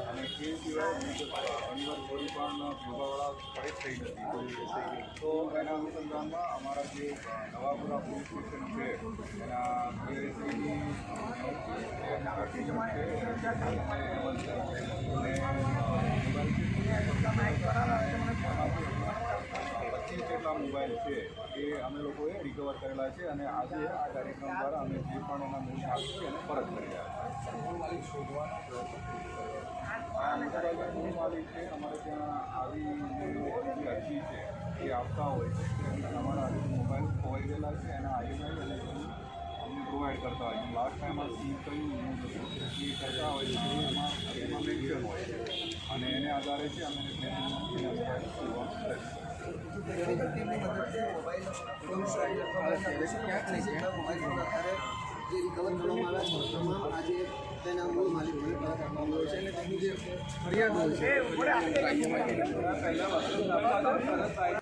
અને એ સિવાય ઘણીવાર કોઈ પણ ભોગાવાળા ફરિત થઈ નથી તો એના અનુસંધાનમાં અમારા જે નવાપુરા પોલીસ સ્ટેશન છે એના પીએસસીની જેટલા મોબાઈલ છે એ અમે લોકોએ રિકવર કરેલા છે અને આજે આ કાર્યક્રમ દ્વારા અમે જે પણ એના મૂળ આપ્યું છે એને પરત કરી રહ્યા છીએ. આ મોટાભાગે માલિક છે, અમારે ત્યાં આવી અરજી છે, એ આપતા હોય છે. અમારા મોબાઈલ ખોવાઈ ગયેલા છે એના આઈએમઆઈ અને અમને પ્રોવાઈડ કરતા હોય લાસ્ટ ટાઈમ આ સી કયું એ કરતા હોય છે. એમાં એમાં મેન્શન હોય છે. અને એને આધારે છે, અમે કરીએ ટીમની મદદથી મોબાઈલ જેટલા મોબાઈલ અત્યારે જે રિકવર કરવામાં આવ્યા છે તમામ આજે તેના મૂળ માલિકોને પરત આપવામાં આવ્યો છે અને તેની જે ફરિયાદ છે.